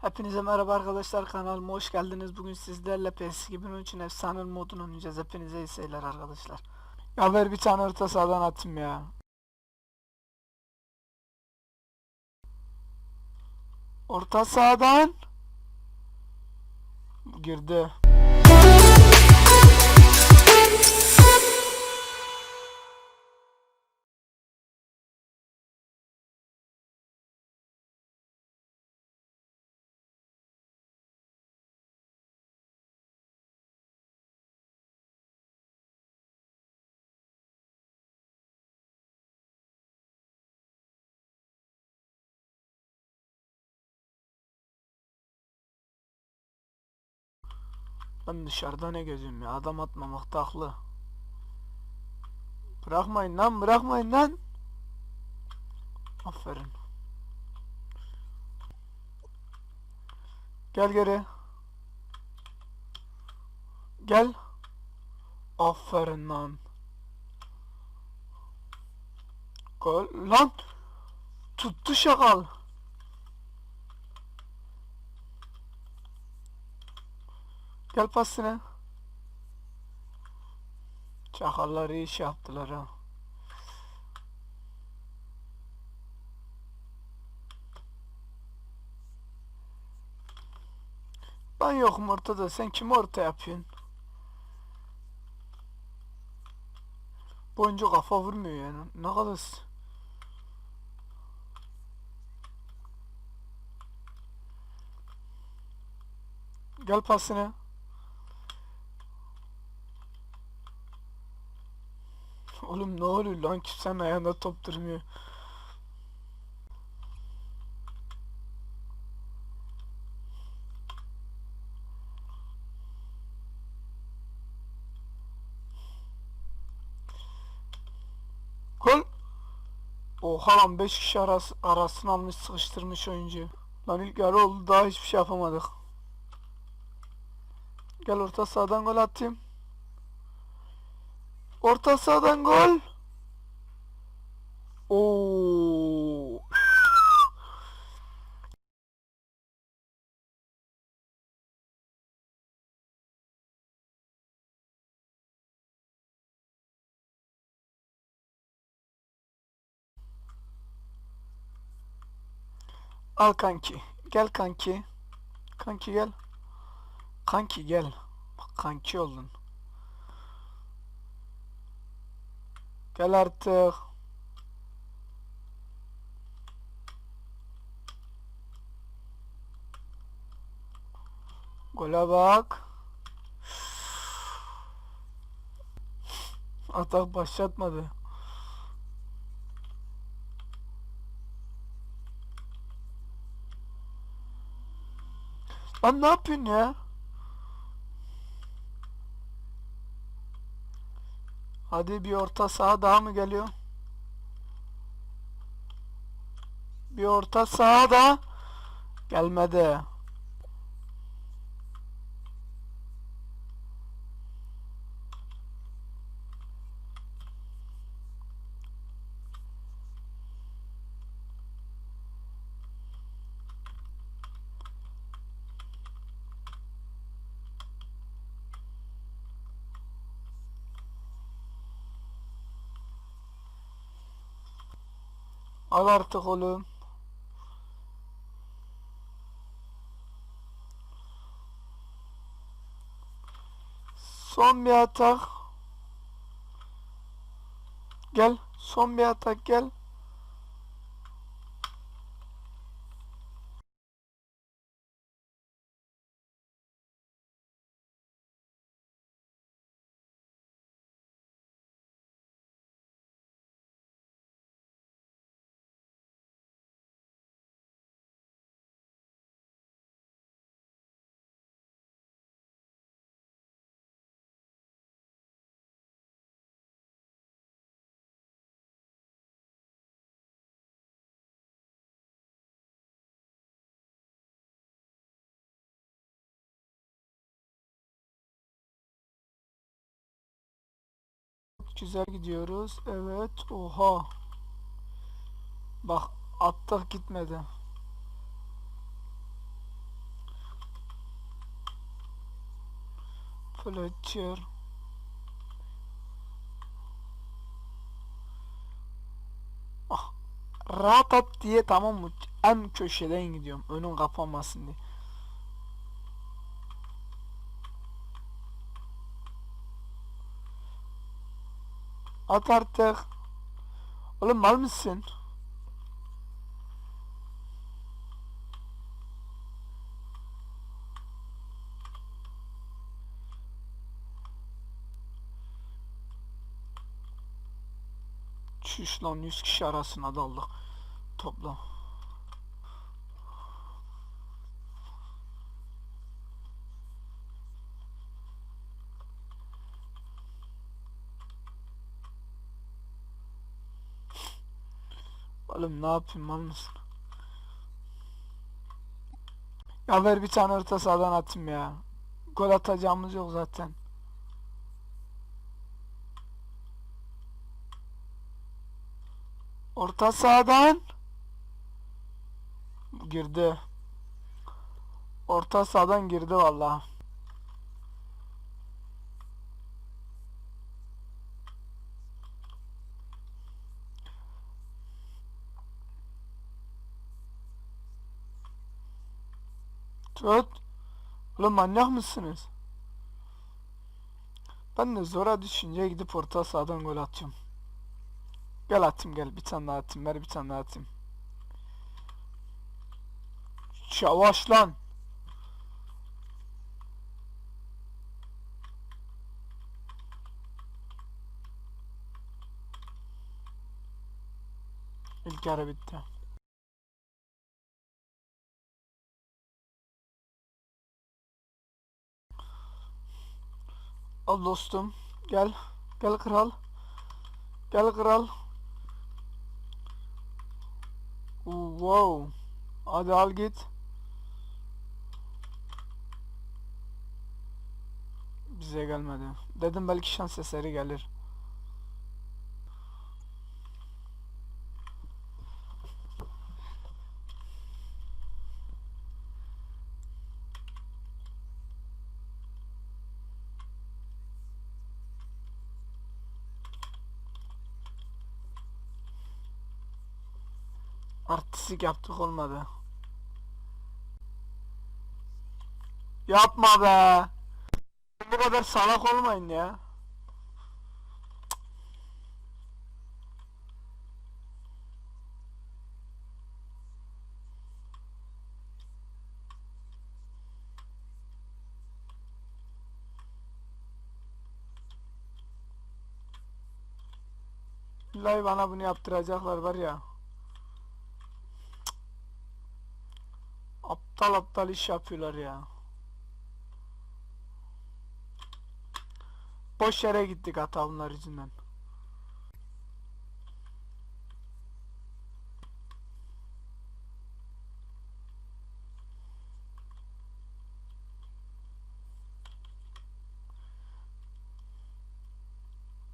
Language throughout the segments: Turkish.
Hepinize merhaba arkadaşlar kanalıma hoş geldiniz. Bugün sizlerle PES 2013'ün efsane modunu oynayacağız. Hepinize iyi seyirler arkadaşlar. Ya ver bir tane orta sahadan atayım ya. Orta sahadan girdi. Ben dışarıda ne gözüm ya adam atmamakta haklı. Bırakmayın lan bırakmayın lan. Aferin. Gel geri. Gel. Aferin lan. Gol lan. Tuttu şakal. Gel pasine. Çakallar iyi iş yaptılar ha. Ben yokum ortada. Sen kimi orta yapıyorsun? Bu oyuncu kafa vurmuyor yani. Ne kadar... Gel pasine. Oğlum ne oluyor lan kimsenin ayağında top durmuyor. Gol. Oha lan 5 kişi arası, arasını almış sıkıştırmış oyuncuyu. Lan ilk yarı oldu daha hiçbir şey yapamadık. Gel orta sahadan gol atayım. Orta sahadan gol. Oo. Al kanki. Gel kanki. Kanki gel. Kanki gel. Bak kanki oldun. Gel artık. Gole bak. Atak başlatmadı. Lan ne yapıyorsun ya? Hadi bir orta saha daha mı geliyor? Bir orta saha da gelmedi. Al artık oğlum. Son bir atak. Gel. Son bir atak gel. Güzel gidiyoruz. Evet. Oha. Bak attık gitmedi. Fletcher. Ah. Rahat at diye tamam mı? En köşeden gidiyorum. Önüm kapanmasın diye. At artık. Oğlum mal mısın? Çüş lan 100 kişi arasına daldık. Topla. Oğlum ne yapayım mal mısın? Ya ver bir tane orta sahadan atayım ya. Gol atacağımız yok zaten. Orta sahadan girdi. Orta sahadan girdi vallahi. Tut. Oğlum manyak mısınız? Ben de zora düşünce gidip orta sahadan gol atıyorum. Gel atayım gel bir tane daha atayım ver bir tane daha atayım. Yavaş lan. İlk yarı bitti. Al dostum. Gel. Gel kral. Gel kral. Wow. Hadi al git. Bize gelmedi. Dedim belki şans eseri gelir. Artistik yaptık olmadı. Yapma be. Bu kadar salak olmayın ya. Billahi bana bunu yaptıracaklar var ya. Aptal aptal iş yapıyorlar ya. Boş yere gittik hata bunlar yüzünden.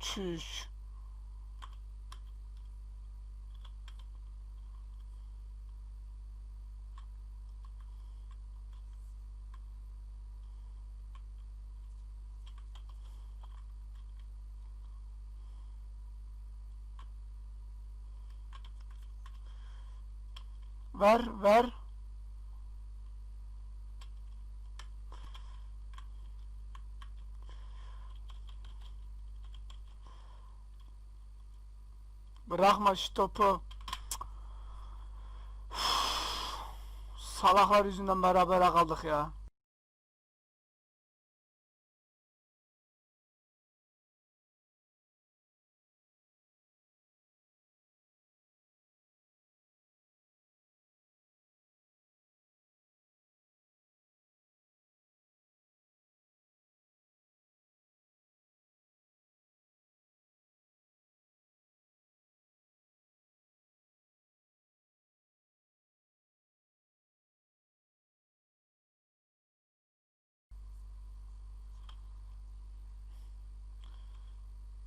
Çüş. Ver ver. Bırakma şu topu. Salaklar yüzünden beraber kaldık ya.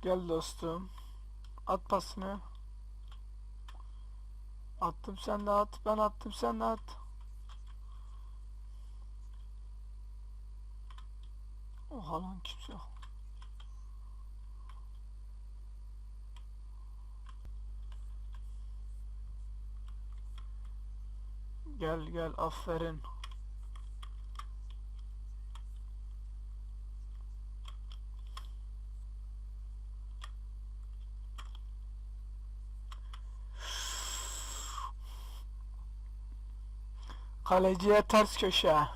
Gel dostum. At pasını. Attım sen de at. Ben attım sen de at. Oha lan kimse yok. Gel gel aferin. Kaleciye ters köşe.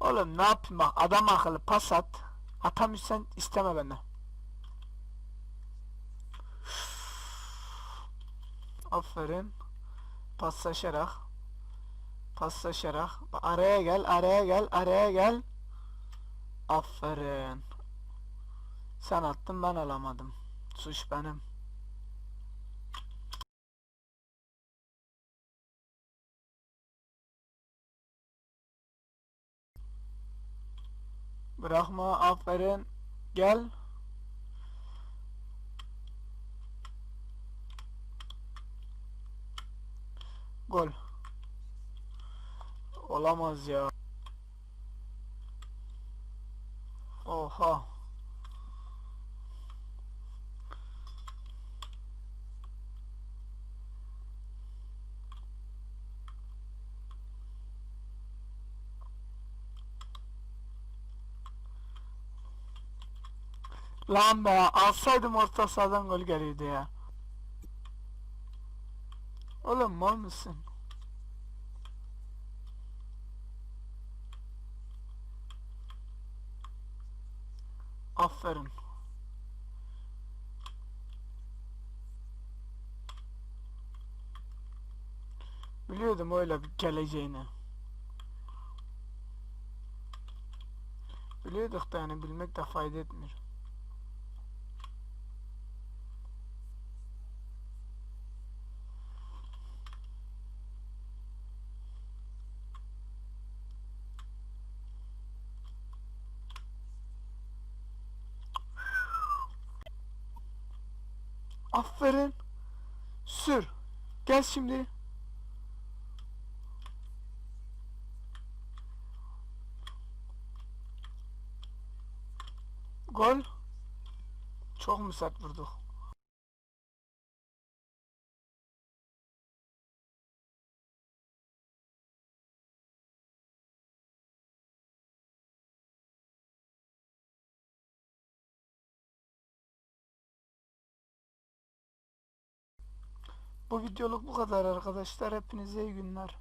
Oğlum ne yapayım bak adam akıllı pas at. Atamıyorsan isteme benden. Aferin. Paslaşarak. Paslaşarak. Araya gel, araya gel, araya gel. Aferin. Sen attın ben alamadım. Suç benim. Bırakma, aferin. Gel. Gol. Olamaz ya. Oha. Lan be alsaydım orta sahadan gol geliyordu ya. Oğlum mal mısın? Aferin. Biliyordum öyle geleceğini. Biliyorduk da yani bilmek de fayda etmiyor. Aferin. Sür. Gel şimdi. Gol. Çok mu sert vurduk? Bu videoluk bu kadar arkadaşlar. Hepinize iyi günler.